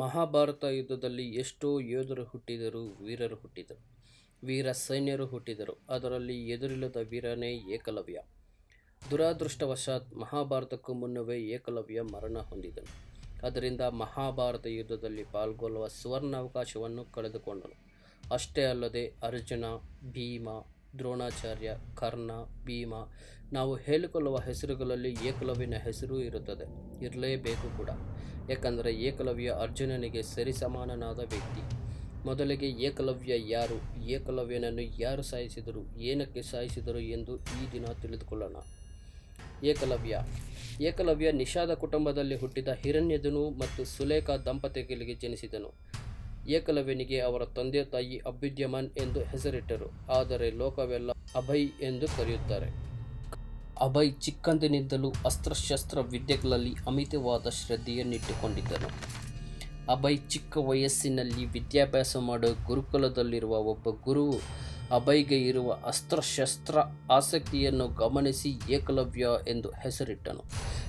ಮಹಾಭಾರತ ಯುದ್ಧದಲ್ಲಿ ಎಷ್ಟೋ ಯೋಧರು ಹುಟ್ಟಿದರು, ವೀರರು ಹುಟ್ಟಿದರು, ವೀರ ಸೈನ್ಯರು ಹುಟ್ಟಿದರು. ಅದರಲ್ಲಿ ಎದುರಿಲ್ಲದ ವೀರನೇ ಏಕಲವ್ಯ. ದುರಾದೃಷ್ಟವಶಾತ್ ಮಹಾಭಾರತಕ್ಕೂ ಮುನ್ನವೇ ಏಕಲವ್ಯ ಮರಣ ಹೊಂದಿದನು. ಅದರಿಂದ ಮಹಾಭಾರತ ಯುದ್ಧದಲ್ಲಿ ಪಾಲ್ಗೊಳ್ಳುವ ಸುವರ್ಣಾವಕಾಶವನ್ನು ಕಳೆದುಕೊಂಡನು. ಅಷ್ಟೇ ಅಲ್ಲದೆ ಅರ್ಜುನ, ಭೀಮ ದ್ರೋಣಾಚಾರ್ಯ, ಕರ್ಣ, ಭೀಮ, ನಾವು ಹೇಳಿಕೊಳ್ಳುವ ಹೆಸರುಗಳಲ್ಲಿ ಏಕಲವ್ಯನ ಹೆಸರು ಇರುತ್ತದೆ. ಇರಲೇಬೇಕು ಕೂಡ. ಯಾಕಂದರೆ ಏಕಲವ್ಯ ಅರ್ಜುನನಿಗೆ ಸರಿಸಮಾನನಾದ ವ್ಯಕ್ತಿ. ಮೊದಲಿಗೆ ಏಕಲವ್ಯ ಯಾರು? ಏಕಲವ್ಯನನ್ನು ಯಾರು ಸಾಯಿಸಿದರು? ಏನಕ್ಕೆ ಸಾಯಿಸಿದರು ಎಂದು ಈ ದಿನ ತಿಳಿದುಕೊಳ್ಳೋಣ. ಏಕಲವ್ಯ. ಏಕಲವ್ಯ ನಿಷಾದ ಕುಟುಂಬದಲ್ಲಿ ಹುಟ್ಟಿದ ಹಿರಣ್ಯದನು ಮತ್ತು ಸುಲೇಖ ದಂಪತಿಗಳಿಗೆ ಜನಿಸಿದನು. ಏಕಲವ್ಯನಿಗೆ ಅವರ ತಂದೆ ತಾಯಿ ಅಭ್ಯುದ್ಯಮನ್ ಎಂದು ಹೆಸರಿಟ್ಟರು. ಆದರೆ ಲೋಕವೆಲ್ಲ ಅಭಯ್ ಎಂದು ಕರೆಯುತ್ತಾರೆ. ಅಭಯ್ ಚಿಕ್ಕಂದಿನಿಂದಲೂ ಅಸ್ತ್ರಶಸ್ತ್ರ ವಿದ್ಯೆಗಳಲ್ಲಿ ಅಮಿತವಾದ ಶ್ರದ್ಧೆಯನ್ನಿಟ್ಟುಕೊಂಡಿದ್ದನು. ಅಭಯ್ ಚಿಕ್ಕ ವಯಸ್ಸಿನಲ್ಲಿ ವಿದ್ಯಾಭ್ಯಾಸ ಮಾಡುವ ಗುರುಕುಲದಲ್ಲಿರುವ ಒಬ್ಬ ಗುರುವು ಅಭಯ್ಗೆ ಇರುವ ಅಸ್ತ್ರಶಸ್ತ್ರ ಆಸಕ್ತಿಯನ್ನು ಗಮನಿಸಿ ಏಕಲವ್ಯ ಎಂದು ಹೆಸರಿಟ್ಟನು.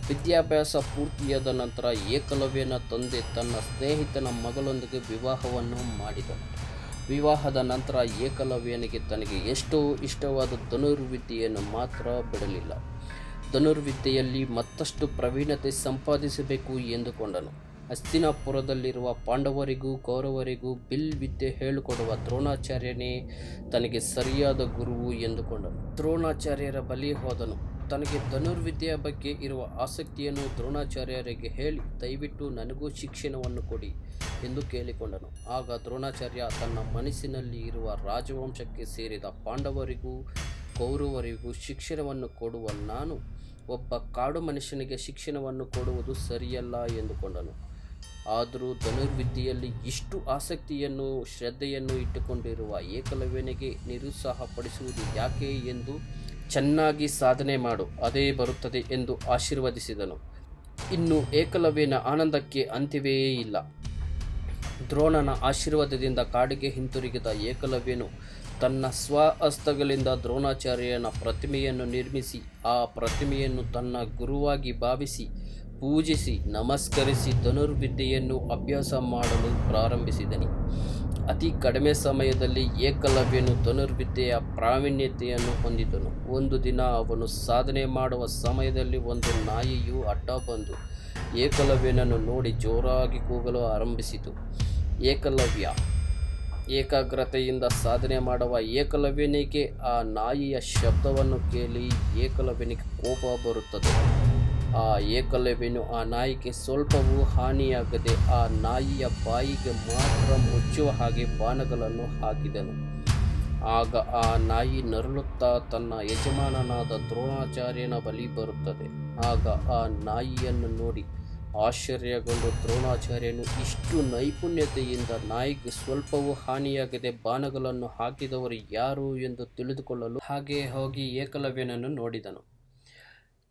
ವಿದ್ಯಾಭ್ಯಾಸ ಪೂರ್ತಿಯಾದ ನಂತರ ಏಕಲವ್ಯನ ತಂದೆ ತನ್ನ ಸ್ನೇಹಿತನ ಮಗಳೊಂದಿಗೆ ವಿವಾಹವನ್ನು ಮಾಡಿದನು ವಿವಾಹದ ನಂತರ ಏಕಲವ್ಯನಿಗೆ ತನಗೆ ಎಷ್ಟೋ ಇಷ್ಟವಾದ ಧನುರ್ವಿದ್ಯೆಯನ್ನು ಮಾತ್ರ ಬಿಡಲಿಲ್ಲ. ಧನುರ್ವಿದ್ಯೆಯಲ್ಲಿ ಮತ್ತಷ್ಟು ಪ್ರವೀಣತೆ ಸಂಪಾದಿಸಬೇಕು ಎಂದುಕೊಂಡನು. ಹಸ್ತಿನಾಪುರದಲ್ಲಿರುವ ಪಾಂಡವರಿಗೂ ಕೌರವರಿಗೂ ಬಿಲ್ ವಿದ್ಯೆ ಹೇಳಿಕೊಡುವ ದ್ರೋಣಾಚಾರ್ಯನೇ ತನಗೆ ಸರಿಯಾದ ಗುರುವು ಎಂದುಕೊಂಡನು. ದ್ರೋಣಾಚಾರ್ಯರ ಬಲಿ ಹೋದನು. ತನಗೆ ಧನುರ್ವಿದ್ಯೆಯ ಬಗ್ಗೆ ಇರುವ ಆಸಕ್ತಿಯನ್ನು ದ್ರೋಣಾಚಾರ್ಯರಿಗೆ ಹೇಳಿ ದಯವಿಟ್ಟು ನನಗೂ ಶಿಕ್ಷಣವನ್ನು ಕೊಡಿ ಎಂದು ಕೇಳಿಕೊಂಡನು. ಆಗ ದ್ರೋಣಾಚಾರ್ಯ ತನ್ನ ಮನಸ್ಸಿನಲ್ಲಿ ಇರುವ ರಾಜವಂಶಕ್ಕೆ ಸೇರಿದ ಪಾಂಡವರಿಗೂ ಕೌರವರಿಗೂ ಶಿಕ್ಷಣವನ್ನು ಕೊಡುವ ನಾನು ಒಬ್ಬ ಕಾಡು ಮನುಷ್ಯನಿಗೆ ಶಿಕ್ಷಣವನ್ನು ಕೊಡುವುದು ಸರಿಯಲ್ಲ ಎಂದುಕೊಂಡನು. ಆದರೂ ಧನುರ್ವಿದ್ಯೆಯಲ್ಲಿ ಇಷ್ಟು ಆಸಕ್ತಿಯನ್ನು, ಶ್ರದ್ಧೆಯನ್ನು ಇಟ್ಟುಕೊಂಡಿರುವ ಏಕಲವ್ಯನಿಗೆ ನಿರುತ್ಸಾಹಪಡಿಸುವುದು ಯಾಕೆ ಎಂದು ಚೆನ್ನಾಗಿ ಸಾಧನೆ ಮಾಡು, ಅದೇ ಬರುತ್ತದೆ ಎಂದು ಆಶೀರ್ವದಿಸಿದನು. ಇನ್ನು ಏಕಲವ್ಯನ ಆನಂದಕ್ಕೆ ಅಂತ್ಯವೇ ಇಲ್ಲ. ದ್ರೋಣನ ಆಶೀರ್ವಾದದಿಂದ ಕಾಡಿಗೆ ಹಿಂತಿರುಗಿದ ಏಕಲವ್ಯನು ತನ್ನ ಸ್ವ ಸ್ವಹಸ್ತಗಳಿಂದ ದ್ರೋಣಾಚಾರ್ಯನ ಪ್ರತಿಮೆಯನ್ನು ನಿರ್ಮಿಸಿ, ಆ ಪ್ರತಿಮೆಯನ್ನು ತನ್ನ ಗುರುವಾಗಿ ಭಾವಿಸಿ, ಪೂಜಿಸಿ, ನಮಸ್ಕರಿಸಿ ಧನುರ್ವಿದ್ಯೆಯನ್ನು ಅಭ್ಯಾಸ ಮಾಡಲು ಪ್ರಾರಂಭಿಸಿದನು. ಅತಿ ಕಡಿಮೆ ಸಮಯದಲ್ಲಿ ಏಕಲವ್ಯನು ಧನುರ್ವಿದ್ಯೆಯ ಪ್ರಾವೀಣ್ಯತೆಯನ್ನು ಹೊಂದಿದನು. ಒಂದು ದಿನ ಅವನು ಸಾಧನೆ ಮಾಡುವ ಸಮಯದಲ್ಲಿ ಒಂದು ನಾಯಿಯು ಅಡ್ಡ ಬಂದು ಏಕಲವ್ಯನನ್ನು ನೋಡಿ ಜೋರಾಗಿ ಕೂಗಲು ಆರಂಭಿಸಿತು. ಏಕಲವ್ಯ, ಏಕಾಗ್ರತೆಯಿಂದ ಸಾಧನೆ ಮಾಡುವ ಏಕಲವ್ಯನಿಗೆ ಆ ನಾಯಿಯ ಶಬ್ದವನ್ನು ಕೇಳಿ ಏಕಲವ್ಯನಿಗೆ ಕೋಪ ಬರುತ್ತದೆ. ಆ ಏಕಲವ್ಯನು, ಆ ನಾಯಿಗೆ ಸ್ವಲ್ಪವೂ ಹಾನಿಯಾಗದೆ ಆ ನಾಯಿಯ ಬಾಯಿಗೆ ಮಾತ್ರ ಮುಚ್ಚುವ ಹಾಗೆ ಬಾಣಗಳನ್ನು ಹಾಕಿದನು. ಆಗ ಆ ನಾಯಿ ನರಳುತ್ತಾ ತನ್ನ ಯಜಮಾನನಾದ ದ್ರೋಣಾಚಾರ್ಯನ ಬಳಿ ಬರುತ್ತದೆ. ಆಗ ಆ ನಾಯಿಯನ್ನು ನೋಡಿ ಆಶ್ಚರ್ಯಗೊಂಡು ದ್ರೋಣಾಚಾರ್ಯನು, ಇಷ್ಟು ನೈಪುಣ್ಯತೆಯಿಂದ ನಾಯಿಗೆ ಸ್ವಲ್ಪವೂ ಹಾನಿಯಾಗದೆ ಬಾಣಗಳನ್ನು ಹಾಕಿದವರು ಯಾರು ಎಂದು ತಿಳಿದುಕೊಳ್ಳಲು ಹಾಗೆ ಹೋಗಿ ಏಕಲವ್ಯನನ್ನು ನೋಡಿದನು.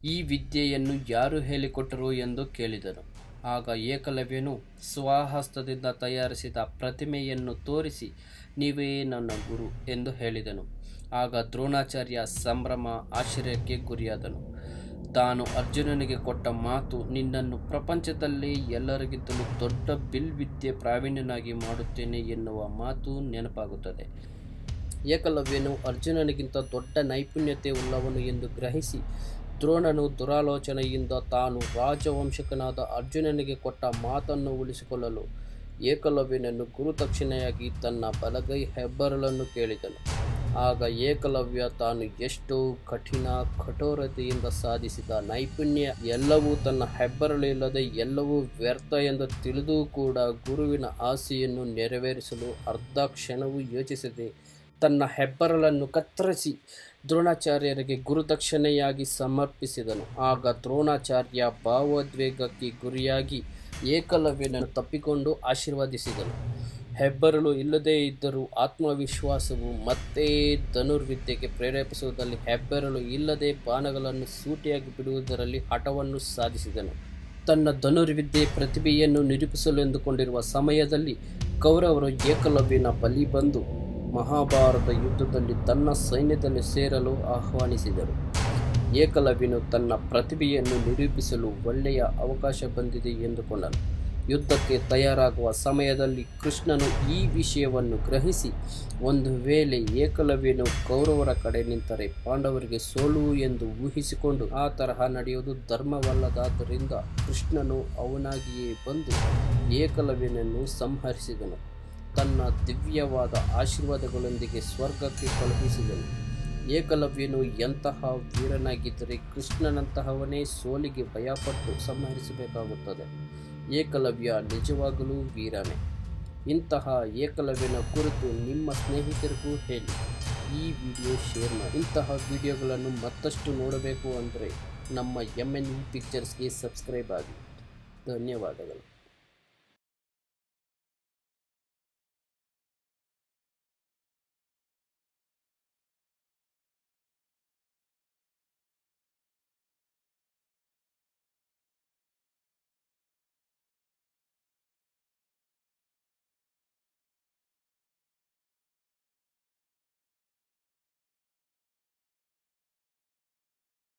ಈ ವಿದ್ಯೆಯನ್ನು ಯಾರು ಹೇಳಿಕೊಟ್ಟರು ಎಂದು ಕೇಳಿದನು. ಆಗ ಏಕಲವ್ಯನು ಸ್ವಹಸ್ತದಿಂದ ತಯಾರಿಸಿದ ಪ್ರತಿಮೆಯನ್ನು ತೋರಿಸಿ, ನೀವೇ ನನ್ನ ಗುರು ಎಂದು ಹೇಳಿದನು. ಆಗ ದ್ರೋಣಾಚಾರ್ಯ ಸಂಭ್ರಮ ಆಶ್ಚರ್ಯಕ್ಕೆ ಗುರಿಯಾದನು. ತಾನು ಅರ್ಜುನನಿಗೆ ಕೊಟ್ಟ ಮಾತು ನಿನ್ನನ್ನು ಪ್ರಪಂಚದಲ್ಲಿ ಎಲ್ಲರಿಗಿಂತಲೂ ದೊಡ್ಡ ಬಿಲ್ ವಿದ್ಯೆ ಪ್ರಾವೀಣ್ಯನಾಗಿ ಮಾಡುತ್ತೇನೆ ಎನ್ನುವ ಮಾತು ನೆನಪಾಗುತ್ತದೆ. ಏಕಲವ್ಯನು ಅರ್ಜುನನಿಗಿಂತ ದೊಡ್ಡ ನೈಪುಣ್ಯತೆ ಉಳ್ಳವನು ಎಂದು ಗ್ರಹಿಸಿ ದ್ರೋಣನು ದುರಾಲೋಚನೆಯಿಂದ ತಾನು ರಾಜವಂಶಕನಾದ ಅರ್ಜುನನಿಗೆ ಕೊಟ್ಟ ಮಾತನ್ನು ಉಳಿಸಿಕೊಳ್ಳಲು ಏಕಲವ್ಯನನ್ನು ಗುರುದಕ್ಷಿಣೆಯಾಗಿ ತನ್ನ ಬಲಗೈ ಹೆಬ್ಬರಲನ್ನು ಕೇಳಿದನು. ಆಗ ಏಕಲವ್ಯ ತಾನು ಎಷ್ಟು ಕಠಿಣ ಕಠೋರತೆಯಿಂದ ಸಾಧಿಸಿದ ನೈಪುಣ್ಯ ಎಲ್ಲವೂ ತನ್ನ ಹೆಬ್ಬರಳಿಲ್ಲದೆ ಎಲ್ಲವೂ ವ್ಯರ್ಥ ಎಂದು ತಿಳಿದೂ ಕೂಡ ಗುರುವಿನ ಆಸೆಯನ್ನು ನೆರವೇರಿಸಲು ಅರ್ಧ ಕ್ಷಣವೂ ಯೋಚಿಸದೆ ತನ್ನ ಹೆಬ್ಬರಳನ್ನು ಕತ್ತರಿಸಿ ದ್ರೋಣಾಚಾರ್ಯರಿಗೆ ಗುರುದಕ್ಷಿಣೆಯಾಗಿ ಸಮರ್ಪಿಸಿದನು. ಆಗ ದ್ರೋಣಾಚಾರ್ಯ ಭಾವೋದ್ವೇಗಕ್ಕೆ ಗುರಿಯಾಗಿ ಏಕಲವ್ಯನನ್ನು ತಪ್ಪಿಕೊಂಡು ಆಶೀರ್ವದಿಸಿದನು. ಹೆಬ್ಬರಳು ಇಲ್ಲದೇ ಇದ್ದರೂ ಆತ್ಮವಿಶ್ವಾಸವು ಮತ್ತೆ ಧನುರ್ವಿದ್ಯೆಗೆ ಪ್ರೇರೇಪಿಸುವುದರಲ್ಲಿ ಹೆಬ್ಬೆರಳು ಇಲ್ಲದೆ ಬಾಣಗಳನ್ನು ಸೂಟಿಯಾಗಿ ಬಿಡುವುದರಲ್ಲಿ ಹಠವನ್ನು ಸಾಧಿಸಿದನು. ತನ್ನ ಧನುರ್ವಿದ್ಯೆ ಪ್ರತಿಭೆಯನ್ನು ನಿರೂಪಿಸಲು ಎಂದುಕೊಂಡಿರುವ ಸಮಯದಲ್ಲಿ ಕೌರವರು ಏಕಲವ್ಯನ ಬಲಿ ಬಂದು ಮಹಾಭಾರತ ಯುದ್ಧದಲ್ಲಿ ತನ್ನ ಸೈನ್ಯದಲ್ಲಿ ಸೇರಲು ಆಹ್ವಾನಿಸಿದರು. ಏಕಲವ್ಯನು ತನ್ನ ಪ್ರತಿಭೆಯನ್ನು ನಿರೂಪಿಸಲು ಒಳ್ಳೆಯ ಅವಕಾಶ ಬಂದಿದೆ ಎಂದುಕೊಂಡನು. ಯುದ್ಧಕ್ಕೆ ತಯಾರಾಗುವ ಸಮಯದಲ್ಲಿ ಕೃಷ್ಣನು ಈ ವಿಷಯವನ್ನು ಗ್ರಹಿಸಿ, ಒಂದು ವೇಳೆ ಏಕಲವ್ಯನು ಕೌರವರ ಕಡೆ ನಿಂತರೆ ಪಾಂಡವರಿಗೆ ಸೋಲು ಎಂದು ಊಹಿಸಿಕೊಂಡು ಆ ತರಹ ನಡೆಯುವುದು ಧರ್ಮವಲ್ಲದಾದ್ದರಿಂದ ಕೃಷ್ಣನು ಅವನಾಗಿಯೇ ಬಂದು ಏಕಲವ್ಯನನ್ನು ಸಂಹರಿಸಿದನು. ತನ್ನ ದಿವ್ಯವಾದ ಆಶೀರ್ವಾದಗಳೊಂದಿಗೆ ಸ್ವರ್ಗಕ್ಕೆ ಕಳುಹಿಸಿದನು ಏಕಲವ್ಯನು ಎಂತಹ ವೀರನಾಗಿದ್ದರೆ ಕೃಷ್ಣನಂತಹವನೇ ಸೋಲಿಗೆ ಭಯಪಟ್ಟು ಸಂಹರಿಸಬೇಕಾಗುತ್ತದೆ. ಏಕಲವ್ಯ ನಿಜವಾಗಲೂ ವೀರನೇ. ಇಂತಹ ಏಕಲವ್ಯನ ಕುರಿತು ನಿಮ್ಮ ಸ್ನೇಹಿತರಿಗೂ ಹೇಳಿ. ಈ ವಿಡಿಯೋ ಶೇರ್ ಮಾಡಿ. ಇಂತಹ ವಿಡಿಯೋಗಳನ್ನು ಮತ್ತಷ್ಟು ನೋಡಬೇಕು ಅಂದರೆ ನಮ್ಮ ಎಂ ಎನ್ ಪಿಕ್ಚರ್ಸ್ಗೆ ಸಬ್ಸ್ಕ್ರೈಬ್ ಆಗಿ. ಧನ್ಯವಾದಗಳು.